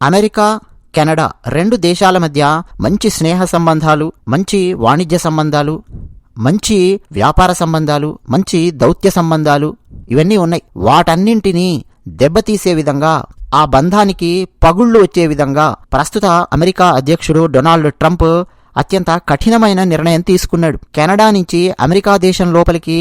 America Canada రెండు దేశాల మధ్య మంచి స్నేహ సంబంధాలు మంచి వాణిజ్య సంబంధాలు మంచి వ్యాపార సంబంధాలు మంచి దౌత్య సంబంధాలు ఇవన్నీ ఉన్నాయి. వాటన్నింటినీ దెబ్బతీసే విధంగా ఆ బంధానికి పగుళ్ళు వచ్చే విధంగా ప్రస్తుత అమెరికా అధ్యక్షుడు డొనాల్డ్ ట్రంప్ అత్యంత కఠినమైన నిర్ణయం తీసుకున్నాడు. కెనడా నుంచి అమెరికా దేశం లోపలికి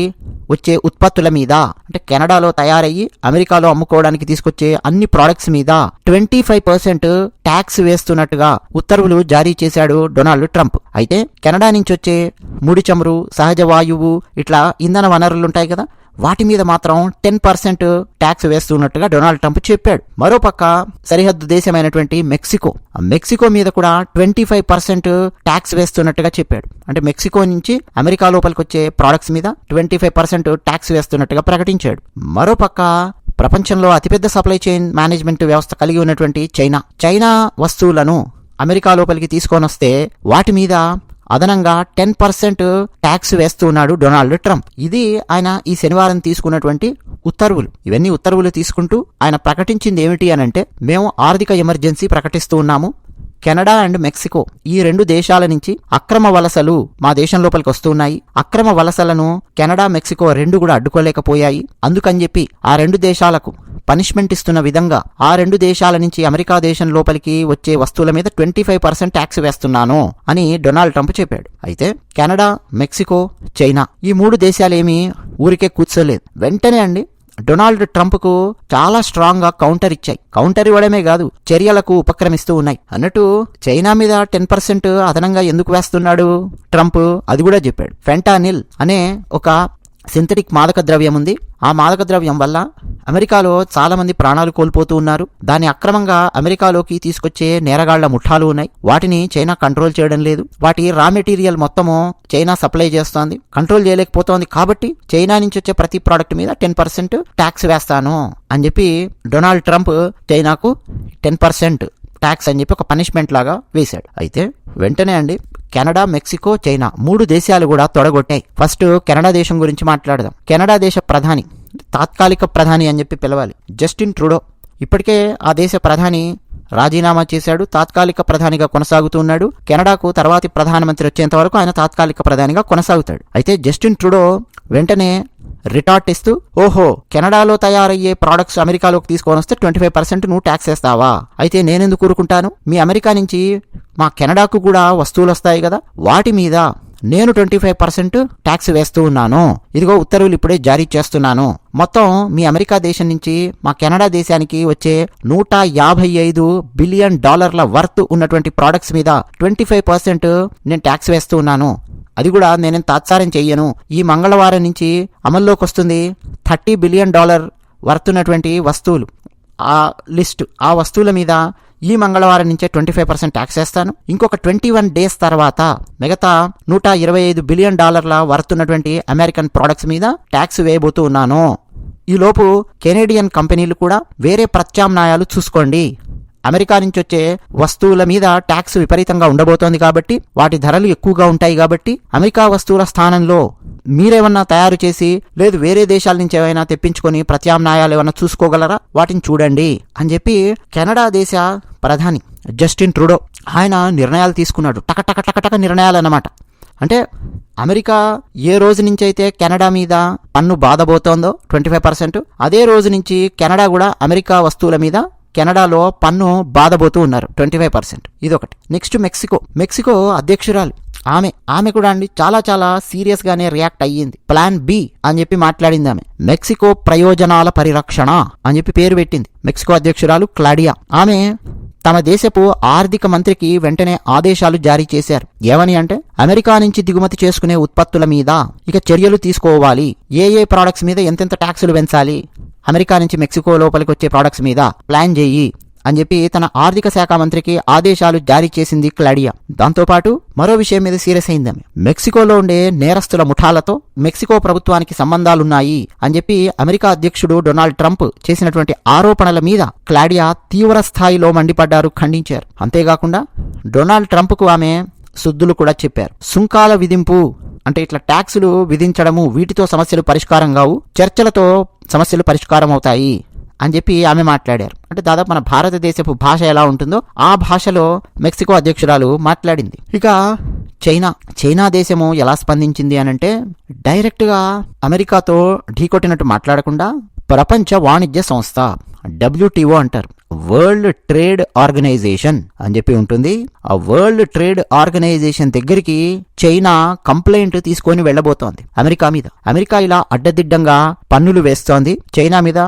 వచ్చే ఉత్పత్తుల మీద అంటే కెనడాలో తయారయ్యి అమెరికాలో అమ్ముకోవడానికి తీసుకొచ్చే అన్ని ప్రోడక్ట్స్ మీద ట్వంటీ ఫైవ్ పర్సెంట్ ట్యాక్స్ వేస్తున్నట్టుగా ఉత్తర్వులు జారీ చేశాడు డొనాల్డ్ ట్రంప్. అయితే కెనడా నుంచి వచ్చే ముడి చమురు సహజ వాయువు ఇట్లా ఇంధన వనరులుంటాయి కదా వాటి మీద మాత్రం టెన్ పర్సెంట్ ట్యాక్స్ వేస్తున్నట్టుగా డొనాల్డ్ ట్రంప్ చెప్పాడు. మరోపక్క సరిహద్దు దేశమైనటువంటి మెక్సికో. మెక్సికో మీద కూడా ట్వంటీ ఫైవ్ పర్సెంట్ ట్యాక్స్ వేస్తున్నట్టుగా చెప్పాడు. అంటే మెక్సికో నుంచి అమెరికా లోపలికి వచ్చే ప్రోడక్ట్స్ మీద ట్వంటీ ఫైవ్ పర్సెంట్ ట్యాక్స్ వేస్తున్నట్టుగా ప్రకటించాడు. మరోపక్క ప్రపంచంలో అతిపెద్ద సప్లై చైన్ మేనేజ్మెంట్ వ్యవస్థ కలిగి ఉన్నటువంటి చైనా. చైనా వస్తువులను అమెరికా లోపలికి తీసుకొని వస్తే వాటి మీద అదనంగా టెన్ పర్సెంట్ ట్యాక్స్ వేస్తున్నాడు డొనాల్డ్ ట్రంప్. ఇది ఆయన ఈ శనివారం తీసుకున్నటువంటి ఉత్తర్వులు. ఇవన్నీ ఉత్తర్వులు తీసుకుంటూ ఆయన ప్రకటించింది ఏమిటి అనంటే మేము ఆర్థిక ఎమర్జెన్సీ ప్రకటిస్తూ ఉన్నాము. కెనడా అండ్ మెక్సికో ఈ రెండు దేశాల నుంచి అక్రమ వలసలు మా దేశం లోపలికి వస్తున్నాయి. అక్రమ వలసలను కెనడా మెక్సికో రెండు కూడా అడ్డుకోలేకపోయాయి. అందుకని చెప్పి ఆ రెండు దేశాలకు పనిష్మెంట్ ఇస్తున్న విధంగా ఆ రెండు దేశాల నుంచి అమెరికా దేశం లోపలికి వచ్చే వస్తువుల మీద ట్వంటీ ఫైవ్ పర్సెంట్ ట్యాక్స్ వేస్తున్నాను అని డొనాల్డ్ ట్రంప్ చెప్పాడు. అయితే కెనడా మెక్సికో చైనా ఈ మూడు దేశాలేమీ ఊరికే కూర్చోలేదు. వెంటనే అండి డొనాల్డ్ ట్రంప్కు చాలా స్ట్రాంగ్గా కౌంటర్ ఇచ్చాయి. కౌంటర్ ఇవ్వడమే కాదు చర్యలకు ఉపక్రమిస్తూ ఉన్నాయి. అన్నట్టు చైనా మీద టెన్ పర్సెంట్ అదనంగా ఎందుకు వేస్తున్నాడు ట్రంప్? అది కూడా చెప్పాడు. ఫెంటానిల్ అనే ఒక సింథటిక్ మాదక ద్రవ్యం ఉంది. ఆ మాదక ద్రవ్యం వల్ల అమెరికాలో చాలామంది ప్రాణాలు కోల్పోతూ ఉన్నారు. దాన్ని అక్రమంగా అమెరికాలోకి తీసుకొచ్చే నేరగాళ్ళ ముఠాలు ఉన్నాయి. వాటిని చైనా కంట్రోల్ చేయడం లేదు. వాటి రా మెటీరియల్ మొత్తము చైనా సప్లై చేస్తోంది. కంట్రోల్ చేయలేకపోతోంది కాబట్టి చైనా నుంచి వచ్చే ప్రతి ప్రోడక్ట్ మీద టెన్ పర్సెంట్ ట్యాక్స్ వేస్తాను అని చెప్పి డొనాల్డ్ ట్రంప్ చైనాకు టెన్ పర్సెంట్ ట్యాక్స్ అని చెప్పి ఒక పనిష్మెంట్ లాగా వేశాడు. అయితే వెంటనే అండి కెనడా మెక్సికో చైనా మూడు దేశాలు కూడా తొడగొట్టాయి. ఫస్ట్ కెనడా దేశం గురించి మాట్లాడదాం. కెనడా దేశ ప్రధాని తాత్కాలిక ప్రధాని అని చెప్పి పిలవాలి. Justin Trudeau. ఇప్పటికే ఆ దేశ ప్రధాని రాజీనామా చేశాడు తాత్కాలిక ప్రధానిగా కొనసాగుతున్నాడు కెనడాకు తర్వాతి ప్రధానమంత్రి వచ్చేంత వరకు ఆయన తాత్కాలిక ప్రధానిగా కొనసాగుతాడు. అయితే జస్టిన్ ట్రూడో వెంటనే రిటార్ట్ ఇస్తూ ఓహో కెనడాలో తయారయ్యే ప్రోడక్ట్స్ అమెరికాలోకి తీసుకొని వస్తే ట్వంటీ ఫైవ్ పర్సెంట్ నువ్వు ట్యాక్స్ వేస్తావా? అయితే నేనెందుకు కూరుకుంటాను మీ అమెరికా నుంచి మా కెనడాకు కూడా వస్తువులు వస్తాయి కదా వాటి మీద నేను ట్వంటీ ఫైవ్ పర్సెంట్ ట్యాక్స్ వేస్తూ ఉన్నాను. ఇదిగో ఉత్తర్వులు ఇప్పుడే జారీ చేస్తున్నాను. మొత్తం మీ అమెరికా దేశం నుంచి మా కెనడా దేశానికి వచ్చే నూట యాభై ఐదు బిలియన్ డాలర్ల వర్త్ ఉన్నటువంటి ప్రోడక్ట్స్ మీద ట్వంటీ ఫైవ్ పర్సెంట్ నేను ట్యాక్స్ వేస్తూ ఉన్నాను. అది కూడా నేనేం తాత్సారం చెయ్యను. ఈ మంగళవారం నుంచి అమల్లోకి వస్తుంది థర్టీ బిలియన్ డాలర్ వర్తున్నటువంటి వస్తువులు. ఆ లిస్ట్ ఆ వస్తువుల మీద ఈ మంగళవారం నుంచే ట్వంటీ ఫైవ్ పర్సెంట్ ట్యాక్స్ వేస్తాను. ఇంకొక ట్వంటీ వన్ డేస్ తర్వాత మిగతా నూట ఇరవై ఐదు బిలియన్ డాలర్ల వరుతున్నటువంటి అమెరికన్ ప్రోడక్ట్స్ మీద ట్యాక్స్ వేయబోతూ ఉన్నాను. ఈలోపు కెనేడియన్ కంపెనీలు కూడా వేరే ప్రత్యామ్నాయాలు చూసుకోండి. అమెరికా నుంచి వచ్చే వస్తువుల మీద ట్యాక్స్ విపరీతంగా ఉండబోతోంది కాబట్టి వాటి ధరలు ఎక్కువగా ఉంటాయి కాబట్టి అమెరికా వస్తువుల స్థానంలో మీరేమన్నా తయారు చేసి లేదు వేరే దేశాల నుంచి ఏమైనా తెప్పించుకొని ప్రత్యామ్నాయాలు ఏమైనా చూసుకోగలరా? వాటిని చూడండి అని చెప్పి కెనడా దేశ ప్రధాని జస్టిన్ ట్రూడో ఆయన నిర్ణయాలు తీసుకున్నాడు. టక టక టక టక నిర్ణయాలు అన్నమాట అంటే అమెరికా ఏ రోజు నుంచి అయితే కెనడా మీద పన్ను బాధబోతోందో ట్వంటీ ఫైవ్ పర్సెంట్ అదే రోజు నుంచి కెనడా కూడా అమెరికా వస్తువుల మీద కెనడాలో పన్ను బాధపోతూ ఉన్నారు. Twenty five percent. ఇదొకటి. Next Mexico. మెక్సికో అధ్యక్షురాలు. ఆమె ఆమె కూడా అండి చాలా చాలా సీరియస్ గానే రియాక్ట్ అయ్యింది. ప్లాన్ బి అని చెప్పి మాట్లాడింది ఆమె. మెక్సికో ప్రయోజనాల పరిరక్షణ అని చెప్పి పేరు పెట్టింది. మెక్సికో అధ్యక్షురాలు క్లాడియా. ఆమె తమ దేశపు ఆర్థిక మంత్రికి వెంటనే ఆదేశాలు జారీ చేశారు. ఏమని అంటే అమెరికా నుంచి దిగుమతి చేసుకునే ఉత్పత్తుల మీద ఇక చర్యలు తీసుకోవాలి. ఏ ఏ ప్రోడక్ట్స్ మీద ఎంతెంత ట్యాక్సులు పెంచాలి? అమెరికా నుంచి మెక్సికో లోపలికి వచ్చే ప్రోడక్ట్స్ మీద ప్లాన్ చేయి అని చెప్పి తన ఆర్థిక శాఖ మంత్రికి ఆదేశాలు జారీ చేసింది క్లాడియా. దాంతోపాటు మరో విషయం మీద సీరియస్ అయింది. ఆమె మెక్సికోలో ఉండే నేరస్తుల ముఠాలతో మెక్సికో ప్రభుత్వానికి సంబంధాలున్నాయి అని చెప్పి అమెరికా అధ్యక్షుడు డొనాల్డ్ ట్రంప్ చేసినటువంటి ఆరోపణల మీద క్లాడియా తీవ్ర స్థాయిలో మండిపడ్డారు ఖండించారు. అంతేకాకుండా డొనాల్డ్ ట్రంప్కు ఆమె శుద్ధులు కూడా చెప్పారు. సుంకాల విధింపు అంటే ఇట్లా ట్యాక్సులు విధించడము వీటితో సమస్యలు పరిష్కారం కావు చర్చలతో సమస్యలు పరిష్కారం అవుతాయి అని చెప్పి ఆమె మాట్లాడారు. అంటే దాదాపు మన భారతదేశపు భాష ఎలా ఉంటుందో ఆ భాషలో మెక్సికో అధ్యక్షురాలు మాట్లాడింది. ఇక చైనా చైనా దేశము ఎలా స్పందించింది అనంటే డైరెక్ట్గా అమెరికాతో ఢీకొట్టినట్టు మాట్లాడకుండా ప్రపంచ వాణిజ్య సంస్థ డబ్ల్యూటీఓ అంటారు. వరల్డ్ ట్రేడ్ ఆర్గనైజేషన్ అని చెప్పి ఉంటుంది. ఆ వరల్డ్ ట్రేడ్ ఆర్గనైజేషన్ దగ్గరికి చైనా కంప్లైంట్ తీసుకొని వెళ్ళబోతోంది అమెరికా మీద. అమెరికా ఇలా అడ్డదిడ్డంగా పన్నులు వేస్తోంది. చైనా మీద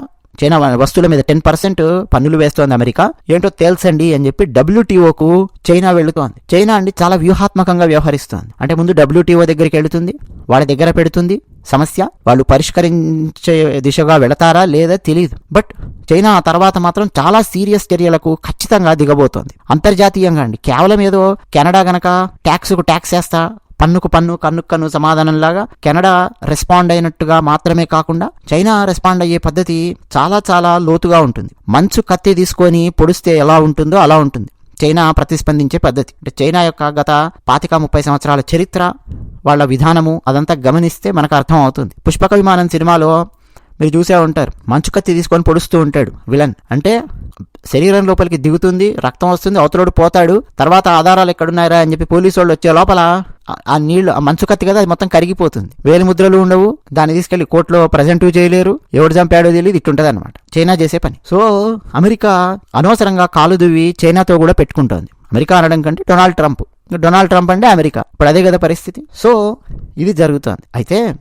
చైనా వస్తువుల మీద టెన్ పర్సెంట్ పన్నులు వేస్తోంది అమెరికా. ఏంటో తేల్చండి అని చెప్పి డబ్ల్యూటీఓకు చైనా వెళుతోంది. చైనా అండి చాలా వ్యూహాత్మకంగా వ్యవహరిస్తోంది. అంటే ముందు డబ్ల్యూటీఓ దగ్గరికి వెళుతుంది వాళ్ళ దగ్గర పెడుతుంది. సమస్య? వాళ్ళు పరిష్కరించే దిశగా వెళతారా లేదా తెలియదు బట్ చైనా ఆ తర్వాత మాత్రం చాలా సీరియస్ చర్యలకు ఖచ్చితంగా దిగబోతోంది. అంతర్జాతీయంగా అండి. కేవలం ఏదో కెనడా గనక ట్యాక్స్కు ట్యాక్స్ వేస్తా పన్నుకు పన్ను కన్నుకు కన్ను సమాధానంలాగా కెనడా రెస్పాండ్ అయినట్టుగా మాత్రమే కాకుండా చైనా రెస్పాండ్ అయ్యే పద్ధతి చాలా చాలా లోతుగా ఉంటుంది. మంచు కత్తి తీసుకొని పొడిస్తే ఎలా ఉంటుందో అలా ఉంటుంది. చైనా ప్రతిస్పందించే పద్ధతి. అంటే చైనా యొక్క గత పాతిక ముప్పై సంవత్సరాల చరిత్ర వాళ్ళ విధానము అదంతా గమనిస్తే మనకు అర్థం అవుతుంది పుష్పక విమానం సినిమాలో మీరు చూసే ఉంటారు. మంచు కత్తి తీసుకొని పొడుస్తూ ఉంటాడు విలన్. అంటే శరీరం లోపలికి దిగుతుంది రక్తం వస్తుంది అవతలోడు పోతాడు తర్వాత ఆధారాలు ఎక్కడున్నారా అని చెప్పి పోలీసు వాళ్ళు వచ్చే లోపల ఆ- నీళ్ళు ఆ మంచు కత్తి కదా అది మొత్తం కరిగిపోతుంది. వేలి ముద్రలు ఉండవు దాన్ని తీసుకెళ్ళి కోర్టులో ప్రజెంట్ చేయలేరు ఎవడు చంపాడో తెలియదు ఇట్టుంటది అనమాట చైనా చేసే పని. సో అమెరికా అనవసరంగా కాలు దువ్వి చైనాతో కూడా పెట్టుకుంటోంది. అమెరికా అనడం కంటే డొనాల్డ్ ట్రంప్. డొనాల్డ్ ట్రంప్ అంటే అమెరికా. ఇప్పుడు అదే కదా పరిస్థితి. సో ఇది జరుగుతోంది. అయితే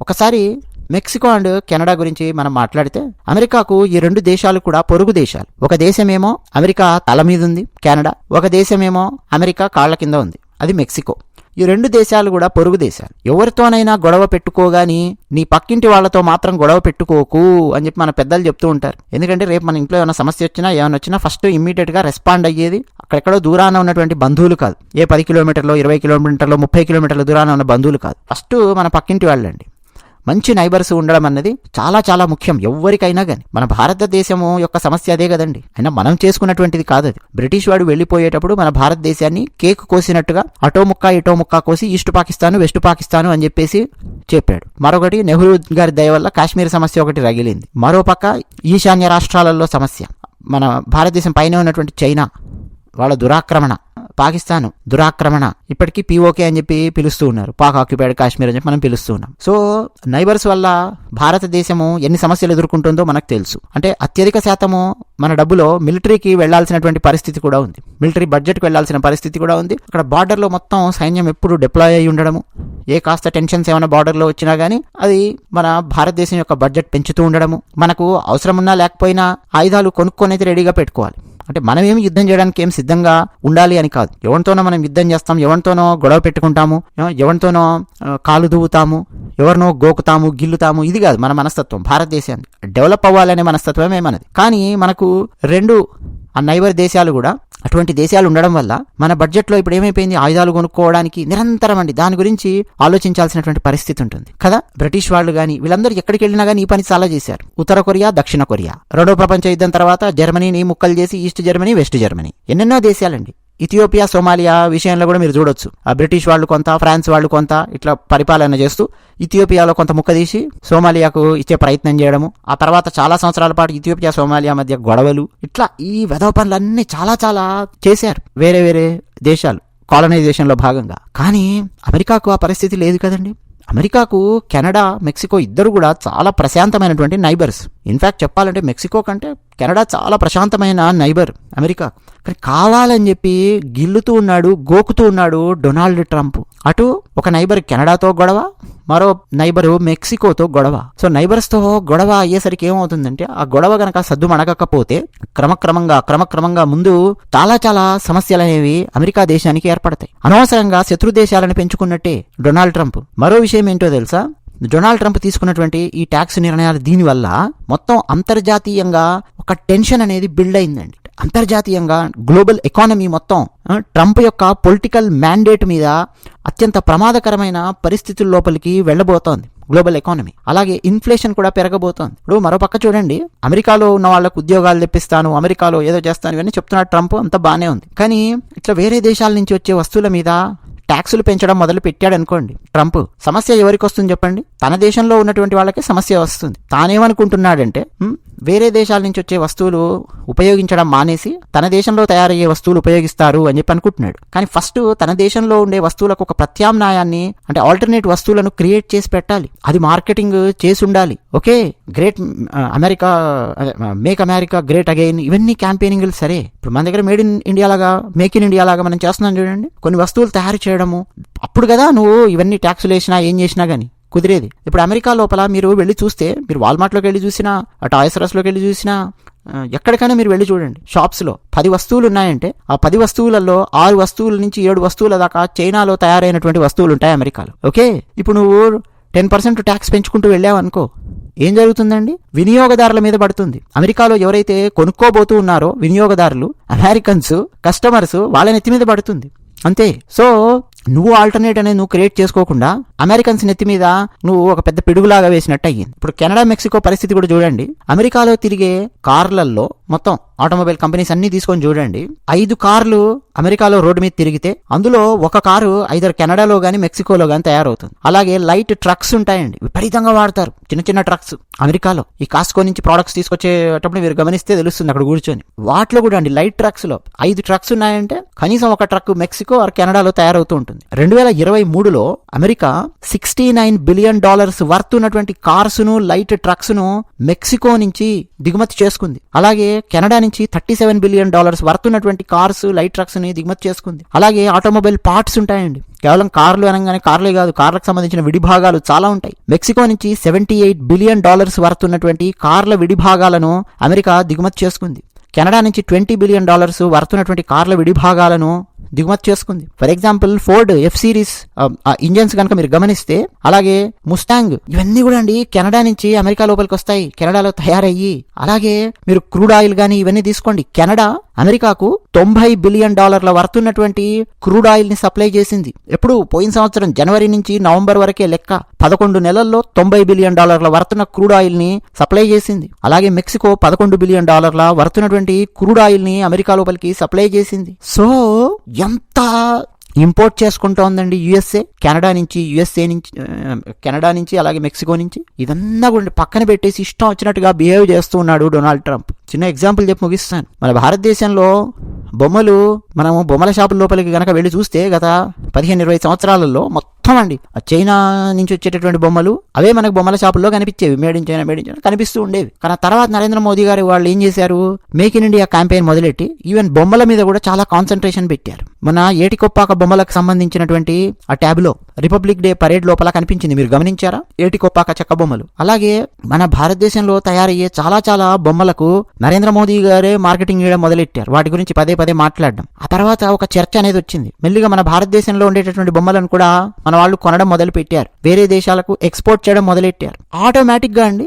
ఒకసారి మెక్సికో అండ్ కెనడా గురించి మనం మాట్లాడితే అమెరికాకు ఈ రెండు దేశాలు కూడా పొరుగు దేశాలు. ఒక దేశమేమో అమెరికా తల మీద ఉంది కెనడా. ఒక దేశమేమో అమెరికా కాళ్ళ కింద ఉంది. అది మెక్సికో. ఈ రెండు దేశాలు కూడా పొరుగు దేశాలు. ఎవరితోనైనా గొడవ పెట్టుకోగాని నీ పక్కింటి వాళ్ళతో మాత్రం గొడవ పెట్టుకోకు అని చెప్పి మన పెద్దలు చెప్తూ ఉంటారు. ఎందుకంటే రేపు మన ఇంట్లో ఏమైనా సమస్య వచ్చినా ఏమైనా వచ్చినా ఫస్ట్ ఇమ్మీడియట్గా రెస్పాండ్ అయ్యేది అక్కడెక్కడో దూరాన ఉన్నటువంటి బంధువులు కాదు. ఏ పది కిలోమీటర్లు ఇరవై కిలోమీటర్లు ముప్పై కిలోమీటర్ల దూరాన ఉన్న బంధువులు కాదు. ఫస్ట్ మన పక్కింటి వాళ్ళండి. మంచి నైబర్స్ ఉండడం అన్నది చాలా చాలా ముఖ్యం. ఎవ్వరికైనా కానీ మన భారతదేశము యొక్క సమస్య అదే కదండి. అయినా మనం చేసుకున్నటువంటిది కాదు అది. బ్రిటిష్ వాడు వెళ్ళిపోయేటప్పుడు మన భారతదేశాన్ని కేక్ కోసినట్టుగా అటో ముక్క ఇటో ముక్క కోసి ఈస్ట్ పాకిస్తాన్ వెస్ట్ పాకిస్తాన్ అని చెప్పేసి చెప్పాడు. మరొకటి నెహ్రూ గారి దయ వల్ల కాశ్మీర్ సమస్య ఒకటి రగిలింది. మరోపక్క ఈశాన్య రాష్ట్రాలలో సమస్య. మన భారతదేశం పైన ఉన్నటువంటి చైనా వాళ్ళ దురాక్రమణ. పాకిస్తాన్ దురాక్రమణ. ఇప్పటికీ పీఓకే అని చెప్పి పిలుస్తూ ఉన్నారు. పాక్ ఆక్యుపైడ్ కాశ్మీర్ అని చెప్పి మనం పిలుస్తూ ఉన్నాం. సో నైబర్స్ వల్ల భారతదేశము ఎన్ని సమస్యలు ఎదుర్కొంటుందో మనకు తెలుసు. అంటే అత్యధిక శాతము మన డబ్బులో మిలిటరీకి వెళ్ళాల్సినటువంటి పరిస్థితి కూడా ఉంది. మిలిటరీ బడ్జెట్కి వెళ్ళాల్సిన పరిస్థితి కూడా ఉంది. అక్కడ బార్డర్లో మొత్తం సైన్యం ఎప్పుడు డిప్లాయ్ అయి ఉండడము ఏ కాస్త టెన్షన్స్ ఏమైనా బార్డర్లో వచ్చినా కానీ అది మన భారతదేశం యొక్క బడ్జెట్ పెంచుతూ ఉండడము మనకు అవసరం ఉన్నా లేకపోయినా ఆయుధాలు కొనుక్కొని అయితే రెడీగా పెట్టుకోవాలి. అంటే మనమేమి యుద్ధం చేయడానికి ఏం సిద్ధంగా ఉండాలి అని కాదు. ఎవరితోనో మనం యుద్ధం చేస్తాం ఎవరితోనో గొడవ పెట్టుకుంటాము ఎవరితోనో కాలు దువ్వుతాము ఎవరినో గోకుతాము గిల్లుతాము ఇది కాదు మన మనస్తత్వం భారతదేశాన్ని. డెవలప్ అవ్వాలనే మనస్తత్వమే మనది. కానీ మనకు రెండు ఆ నైబర్ దేశాలు కూడా అటువంటి దేశాలు ఉండడం వల్ల మన బడ్జెట్లో ఇప్పుడు ఏమైపోయింది? ఆయుధాలు కొనుక్కోవడానికి నిరంతరం అండి. దాని గురించి ఆలోచించాల్సినటువంటి పరిస్థితి ఉంటుంది. కదా? బ్రిటిష్ వాళ్ళు కానీ వీళ్ళందరూ ఎక్కడికి వెళ్ళినా కానీ ఈ పని చాలా చేశారు. ఉత్తర కొరియా దక్షిణ కొరియా. రెండో ప్రపంచ యుద్ధం తర్వాత జర్మనీని ముక్కలు చేసి ఈస్ట్ జర్మనీ వెస్ట్ జర్మనీ. ఎన్నెన్నో దేశాలండి. ఇథియోపియా సోమాలియా విషయంలో కూడా మీరు చూడొచ్చు. ఆ బ్రిటిష్ వాళ్ళు కొంత ఫ్రాన్స్ వాళ్ళు కొంత ఇట్లా పరిపాలన చేస్తూ ఇథియోపియాలో కొంత ముక్క తీసి సోమాలియాకు ఇచ్చే ప్రయత్నం చేయడము. ఆ తర్వాత చాలా సంవత్సరాల పాటు ఇథియోపియా సోమాలియా మధ్య గొడవలు. ఇట్లా ఈ వెధవ పనులన్నీ చాలా చాలా చేశారు వేరే వేరే దేశాలు కాలనైజేషన్లో భాగంగా. కానీ అమెరికాకు ఆ పరిస్థితి లేదు కదండి. అమెరికాకు కెనడా మెక్సికో ఇద్దరు కూడా చాలా ప్రశాంతమైనటువంటి నైబర్స్. ఇన్ఫాక్ట్ చెప్పాలంటే మెక్సికో కంటే కెనడా చాలా ప్రశాంతమైన నైబర్ అమెరికా. కానీ కావాలని చెప్పి గిల్లుతూ ఉన్నాడు గోకుతూ ఉన్నాడు డొనాల్డ్ ట్రంప్. అటు ఒక నైబర్ కెనడాతో గొడవ మరో నైబరు మెక్సికోతో గొడవ. సో నైబర్స్తో గొడవ అయ్యేసరికి ఏమవుతుందంటే ఆ గొడవ గనక సద్దుమణగకపోతే క్రమక్రమంగా క్రమక్రమంగా ముందు చాలా చాలా సమస్యలు అనేవి అమెరికా దేశానికి ఏర్పడతాయి. అనవసరంగా శత్రు దేశాలను పెంచుకున్నట్టే డొనాల్డ్ ట్రంప్. మరో విషయం ఏంటో తెలుసా? డొనాల్డ్ ట్రంప్ తీసుకున్నటువంటి ఈ ట్యాక్స్ నిర్ణయాలు దీనివల్ల మొత్తం అంతర్జాతీయంగా ఒక టెన్షన్ అనేది బిల్డ్ అయిందండి. అంతర్జాతీయంగా గ్లోబల్ ఎకానమీ మొత్తం ట్రంప్ యొక్క పొలిటికల్ మ్యాండేట్ మీద అత్యంత ప్రమాదకరమైన పరిస్థితుల లోపలికి వెళ్ళబోతోంది గ్లోబల్ ఎకానమీ అలాగే ఇన్ఫ్లేషన్ కూడా పెరగబోతోంది. ఇప్పుడు మరో పక్క చూడండి. అమెరికాలో ఉన్న వాళ్ళకు ఉద్యోగాలు తెప్పిస్తాను అమెరికాలో ఏదో చేస్తాను ఇవన్నీ చెప్తున్నాడు ట్రంప్ అంతా బాగానే ఉంది. కానీ ఇట్లా వేరే దేశాల నుంచి వచ్చే వస్తువుల మీద ట్యాక్సులు పెంచడం మొదలు పెట్టాడు అనుకోండి ట్రంప్ సమస్య ఎవరికి వస్తుంది చెప్పండి? తన దేశంలో ఉన్నటువంటి వాళ్ళకే సమస్య వస్తుంది. తానేమనుకుంటున్నాడంటే వేరే దేశాల నుంచి వచ్చే వస్తువులు ఉపయోగించడం మానేసి తన దేశంలో తయారయ్యే వస్తువులు ఉపయోగిస్తారు అని చెప్పి అనుకుంటున్నాడు. కానీ ఫస్ట్ తన దేశంలో ఉండే వస్తువులకు ఒక ప్రత్యామ్నాయాన్ని అంటే ఆల్టర్నేట్ వస్తువులను క్రియేట్ చేసి పెట్టాలి. అది మార్కెటింగ్ చేసి ఉండాలి. Okay great America make America great again ఇవన్నీ క్యాంపెయినింగ్లు సరే. ఇప్పుడు మన దగ్గర మేడ్ ఇన్ ఇండియా లాగా మేక్ ఇన్ ఇండియా లాగా మనం చేస్తున్నాం చూడండి. కొన్ని వస్తువులు తయారు చేయడము అప్పుడు కదా నువ్వు ఇవన్నీ ట్యాక్సులు వేసినా ఏం చేసినా కానీ కుదిరేది. ఇప్పుడు అమెరికా లోపల మీరు వెళ్ళి చూస్తే మీరు వాల్మార్ట్లోకి వెళ్ళి చూసినా టాయ్స్ రస్లోకి వెళ్ళి చూసినా ఎక్కడికైనా మీరు వెళ్ళి చూడండి. షాప్స్లో పది వస్తువులు ఉన్నాయంటే ఆ పది వస్తువులలో ఆరు వస్తువుల నుంచి ఏడు వస్తువుల దాకా చైనాలో తయారైనటువంటి వస్తువులు ఉంటాయి అమెరికాలో. ఓకే? ఇప్పుడు నువ్వు టెన్ పర్సెంట్ ట్యాక్స్ పెంచుకుంటూ వెళ్ళావు అనుకో ఏం జరుగుతుందండి? వినియోగదారుల మీద పడుతుంది. అమెరికాలో ఎవరైతే కొనుక్కోబోతూ ఉన్నారో వినియోగదారులు అమెరికన్స్ కస్టమర్స్ వాళ్ళ నెత్తి మీద పడుతుంది. అంతే. సో నువ్వు ఆల్టర్నేట్ అనేది నువ్వు క్రియేట్ చేసుకోకుండా అమెరికన్స్ నెత్తి మీద నువ్వు ఒక పెద్ద పిడుగులాగా వేసినట్టు అయ్యింది. ఇప్పుడు కెనడా మెక్సికో పరిస్థితి కూడా చూడండి. అమెరికాలో తిరిగే కార్లలో మొత్తం ఆటోమొబైల్ కంపెనీస్ అన్ని తీసుకొని చూడండి. ఐదు కార్లు అమెరికాలో రోడ్డు మీద తిరిగితే అందులో ఒక కారు ఐదర్ కెనడాలో గానీ మెక్సికోలో గానీ తయారవుతుంది. అలాగే లైట్ ట్రక్స్ ఉంటాయండి. విపరీతంగా వాడతారు. చిన్న చిన్న ట్రక్స్ అమెరికాలో. ఈ కాస్కో నుంచి ప్రోడక్ట్స్ తీసుకొచ్చేటప్పుడు మీరు గమనిస్తే తెలుస్తుంది అక్కడ కూర్చొని. వాటిలో కూడా అండి లైట్ ట్రక్స్లో ఐదు ట్రక్స్ ఉన్నాయంటే కనీసం ఒక ట్రక్ మెక్సికో ఆర్ కెనడాలో తయారవుతూ ఉంటుంది. రెండు వేల ఇరవై మూడులో America sixty nine billion dollars worth ఉన్నటువంటి కార్స్ను లైట్ ట్రక్స్ను మెక్సికో నుంచి దిగుమతి చేసుకుంది. అలాగే కెనడా నుంచి thirty seven billion dollars worth ఉన్నటువంటి కార్స్ లైట్ ట్రక్స్ని దిగుమతి చేసుకుంది. అలాగే ఆటోమొబైల్ పార్ట్స్ ఉంటాయండి. కేవలం కార్లు అనగానే కార్లే కాదు కార్లకు సంబంధించిన విడిభాగాలు చాలా ఉంటాయి. మెక్సికో నుంచి seventy eight billion dollars worth ఉన్నటువంటి కార్ల విడిభాగాలను అమెరికా దిగుమతి చేసుకుంది. కెనడా నుంచి ట్వంటీ బిలియన్ డాలర్స్ వర్త్ ఉన్నటువంటి కార్ల విడిభాగాలను దిగుమతి చేసుకుంది. For example Ford F series engines కనుక మీరు గమనిస్తే అలాగే ముస్టాంగ్ ఇవన్నీ కూడా అండి కెనడా నుంచి అమెరికా లోపలికి వస్తాయి. కెనడాలో తయారయ్యి అలాగే మీరు క్రూడ్ ఆయిల్ కానీ ఇవన్నీ తీసుకోండి. కెనడా అమెరికాకు తొంభై బిలియన్ డాలర్ల వరతున్నటువంటి క్రూడ్ ఆయిల్ని సప్లై చేసింది. ఎప్పుడు పోయిన సంవత్సరం జనవరి నుంచి నవంబర్ వరకే లెక్క పదకొండు నెలల్లో తొంభై బిలియన్ డాలర్ల వర్తున్న క్రూడ్ ఆయిల్ని సప్లై చేసింది. అలాగే మెక్సికో పదకొండు బిలియన్ డాలర్ల వర్తున్నటువంటి క్రూడ్ ఆయిల్ని అమెరికా లోపలికి సప్లై చేసింది. సో ఎంత ఇంపోర్ట్ చేసుకుంటోందండి యుఎస్ఏ? కెనడా నుంచి యుఎస్ఏ నుంచి కెనడా నుంచి అలాగే మెక్సికో నుంచి? ఇదంతా కూడా పక్కన పెట్టేసి ఇష్టం వచ్చినట్టుగా బిహేవ్ చేస్తూ ఉన్నాడు డొనాల్డ్ ట్రంప్. చిన్న ఎగ్జాంపుల్ చెప్పి ముగిస్తాను. మన భారతదేశంలో బొమ్మలు మనము బొమ్మల షాపుల లోపలికి గనక వెళ్ళి చూస్తే గత పదిహేను ఇరవై సంవత్సరాలలో మొత్తం అండి. ఆ చైనా నుంచి వచ్చేటటువంటి బొమ్మలు అవే మనకు బొమ్మల షాపుల్లో కనిపించేవి. Made in China made in China కనిపిస్తూ ఉండేవి. కానీ తర్వాత నరేంద్ర మోదీ గారు వాళ్ళు ఏం చేశారు? మేక్ ఇన్ ఇండియా క్యాంపెయిన్ మొదలెట్టి ఈవెన్ బొమ్మల మీద కూడా చాలా కాన్సన్ట్రేషన్ పెట్టారు. మన ఏటికొప్పాక బొమ్మలకు సంబంధించినటువంటి ఆ ట్యాబ్లో రిపబ్లిక్ డే పరేడ్ లోపల కనిపించింది. మీరు గమనించారా? ఏటికొప్పాక చెక్క బొమ్మలు. అలాగే మన భారతదేశంలో తయారయ్యే చాలా చాలా బొమ్మలకు నరేంద్ర మోదీ గారే మార్కెటింగ్ చేయడం మొదలెట్టారు. వాటి గురించి పదే పదే మాట్లాడడం. ఆ తర్వాత ఒక చర్చ అనేది వచ్చింది. మెల్లిగా మన భారతదేశంలో ఉండేటటువంటి బొమ్మలను కూడా మన వాళ్ళు కొనడం మొదలు పెట్టారు వేరే దేశాలకు ఎక్స్పోర్ట్ చేయడం మొదలెట్టారు. ఆటోమేటిక్గా అండి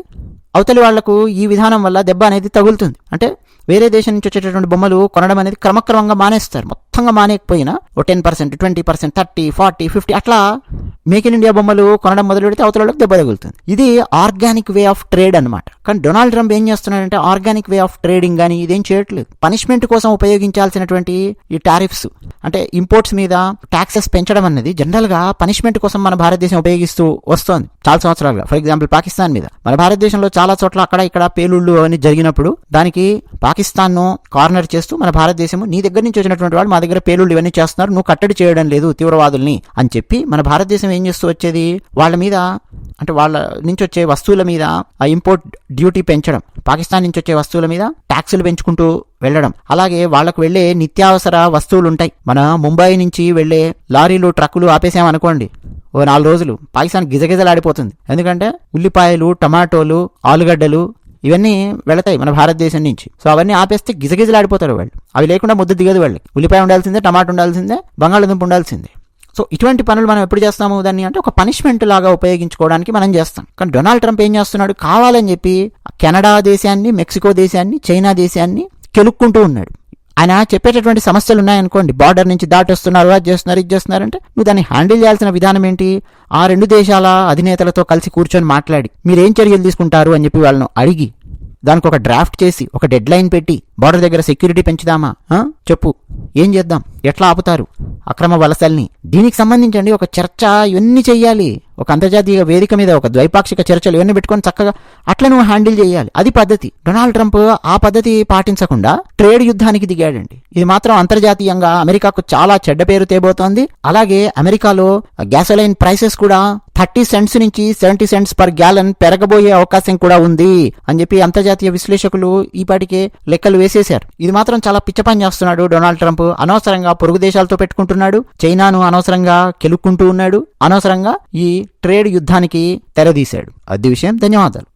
అవతలి వాళ్ళకు ఈ విధానం వల్ల దెబ్బ అనేది తగులుతుంది. అంటే వేరే దేశం నుంచి వచ్చేటటువంటి బొమ్మలు కొనడం అనేది క్రమక్రమంగా మానేస్తారు. మొత్తంగా మానేకపోయినా ఓ ten percent twenty percent thirty forty fifty అట్లా మేక్ ఇన్ ఇండియా బొమ్మలు కొనడం మొదలు పెడితే అవతల వాళ్ళకి దెబ్బ తగులుతుంది. ఇది ఆర్గానిక్ వే ఆఫ్ ట్రేడ్ అనమాట కానీ డొనాల్డ్ ట్రంప్ ఏం చేస్తున్నాడంటే ఆర్గానిక్ వే ఆఫ్ ట్రేడింగ్ కానీ ఇదేం చేయట్లేదు. పనిష్మెంట్ కోసం ఉపయోగించాల్సినటువంటి ఈ టారిఫ్స్ అంటే ఇంపోర్ట్స్ మీద ట్యాక్సెస్ పెంచడం అనేది జనరల్గా పనిష్మెంట్ కోసం మన భారతదేశం ఉపయోగిస్తూ వస్తోంది చాలా సంవత్సరాలుగా. ఫర్ ఎగ్జాంపుల్ పాకిస్తాన్ మీద. మన భారతదేశంలో చాలా చోట్ల అక్కడ ఇక్కడ పేలుళ్ళు అవన్నీ జరిగినప్పుడు దానికి పాకిస్తాన్ పాకిస్తాన్ను కార్నర్ చేస్తూ మన భారతదేశం నీ దగ్గర నుంచి వచ్చినటువంటి వాళ్ళు మా దగ్గర పేలుళ్ళు ఇవన్నీ చేస్తున్నారు నువ్వు కట్టడి చేయడం లేదు తీవ్రవాదుల్ని అని చెప్పి మన భారతదేశం ఏం చేస్తూ వచ్చేది? వాళ్ళ మీద అంటే వాళ్ళ నుంచి వచ్చే వస్తువుల మీద ఆ ఇంపోర్ట్ డ్యూటీ పెంచడం పాకిస్తాన్ నుంచి వచ్చే వస్తువుల మీద ట్యాక్సులు పెంచుకుంటూ వెళ్ళడం. అలాగే వాళ్ళకు వెళ్ళే నిత్యావసర వస్తువులు ఉంటాయి మన ముంబై నుంచి వెళ్ళే లారీలు ట్రక్కులు ఆపేసామనుకోండి ఓ నాలుగు రోజులు పాకిస్తాన్ గిజగిజలాడిపోతుంది. ఎందుకంటే ఉల్లిపాయలు టమాటోలు ఆలుగడ్డలు ఇవన్నీ వెళతాయి మన భారతదేశం నుంచి. సో అవన్నీ ఆపేస్తే గిజగిజలాడిపోతారు వాళ్ళు. అవి లేకుండా ముద్ద దిగదు వాళ్ళకి. ఉల్లిపాయ ఉండాల్సిందే టమాటో ఉండాల్సిందే బంగాళదుంప ఉండాల్సిందే. సో ఇటువంటి పనులు మనం ఎప్పుడు చేస్తాము దాన్ని? అంటే ఒక పనిష్మెంట్ లాగా ఉపయోగించుకోవడానికి మనం చేస్తాం. కానీ డొనాల్డ్ ట్రంప్ ఏం చేస్తున్నాడు? కావాలని చెప్పి కెనడా దేశాన్ని మెక్సికో దేశాన్ని చైనా దేశాన్ని కెలుక్కుంటూ ఉన్నాడు. ఆయన చెప్పేటటువంటి సమస్యలు ఉన్నాయనుకోండి బార్డర్ నుంచి దాటొస్తున్నారు అది చేస్తున్నారు ఇది చేస్తున్నారు అంటే నువ్వు దాన్ని హ్యాండిల్ చేయాల్సిన విధానం ఏంటి? ఆ రెండు దేశాల అధినేతలతో కలిసి కూర్చొని మాట్లాడి మీరేం చర్యలు తీసుకుంటారు అని చెప్పి వాళ్ళను అడిగి దానికి ఒక డ్రాఫ్ట్ చేసి ఒక డెడ్ లైన్ పెట్టి బార్డర్ దగ్గర సెక్యూరిటీ పెంచుదామా? చెప్పు. ఏం చేద్దాం? ఎట్లా ఆపుతారు? అక్రమ వలసల్ని. దీనికి సంబంధించండి ఒక చర్చ ఇవన్నీ చెయ్యాలి. ఒక అంతర్జాతీయ వేదిక మీద ఒక ద్వైపాక్షిక చర్చలు ఇవన్నీ పెట్టుకొని చక్కగా అట్లా నువ్వు హ్యాండిల్ చేయాలి. అది పద్ధతి. డొనాల్డ్ ట్రంప్ ఆ పద్ధతి పాటించకుండా ట్రేడ్ యుద్ధానికి దిగాడండి. ఇది మాత్రం అంతర్జాతీయంగా అమెరికాకు చాలా చెడ్డ పేరు తేబోతోంది. అలాగే అమెరికాలో గ్యాసోలైన్ ప్రైసెస్ కూడా థర్టీ సెంట్స్ నుంచి సెవెంటీ సెంట్స్ పర్ గ్యాలన్ పెరగబోయే అవకాశం కూడా ఉంది అని చెప్పి అంతర్జాతీయ విశ్లేషకులు ఈపాటికే లెక్కలు వేసేశారు. ఇది మాత్రం చాలా పిచ్చ పని చేస్తున్నాడు డొనాల్డ్ ట్రంప్. అనవసరంగా పొరుగు దేశాలతో పెట్టుకుంటున్నాడు. చైనాను అనవసరంగా కెలుక్కుంటూ ఉన్నాడు. అనవసరంగా ఈ ట్రేడ్ యుద్ధానికి తెరదీశాడు. అది విషయం ధన్యవాదాలు.